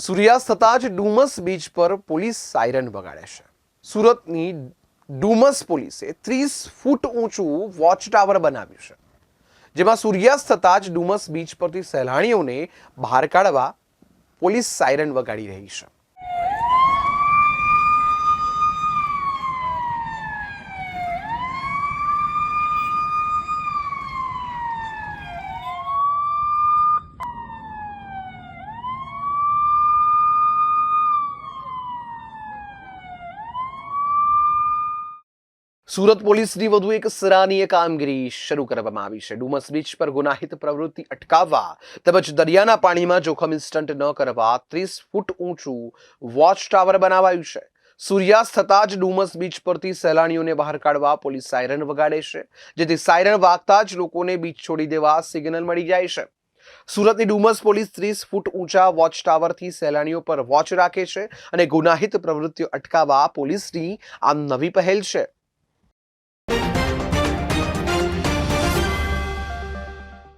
સૂર્યાસ્ત થતાં જ ડુમસ બીચ પર પોલીસ સાયરન વગાડે છે. સુરતની ડુમસ પોલીસે ત્રીસ ફૂટ ઊંચું વોચ ટાવર બનાવ્યું છે, જેમાં સૂર્યાસ્ત થતાં જ ડુમસ બીચ પરથી સહેલાણીઓને બહાર કાઢવા પોલીસ સાયરન વગાડી રહી છે. સુરત પોલીસની વધુ એક સરાહનીય કામગીરી શરૂ કરવામાં આવી છે. ડુમસ બીચ પર ગુનાહિત પ્રવૃત્તિ અટકાવવા તેમજ દરિયાના પાણીમાં જોખમ ઇન્સ્ટન્ટ ન કરવા ત્રીસ ફૂટ ઊંચું વોચ ટાવર બનાવાયું છે. સૂર્યાસ્ત થતાં જ ડુમસ બીચ પરથી સહેલાણીઓને બહાર કાઢવા પોલીસ સાયરન વગાડે છે. જેથી સાયરન વાગતા જ લોકોને બીચ છોડી દેવા સિગ્નલ મળી જાય છે. સુરતની ડુમસ પોલીસ ત્રીસ ફૂટ ઊંચા વોચ ટાવરથી સહેલાણીઓ પર વોચ રાખે છે અને ગુનાહિત પ્રવૃત્તિઓ અટકાવવા પોલીસની આ નવી પહેલ છે.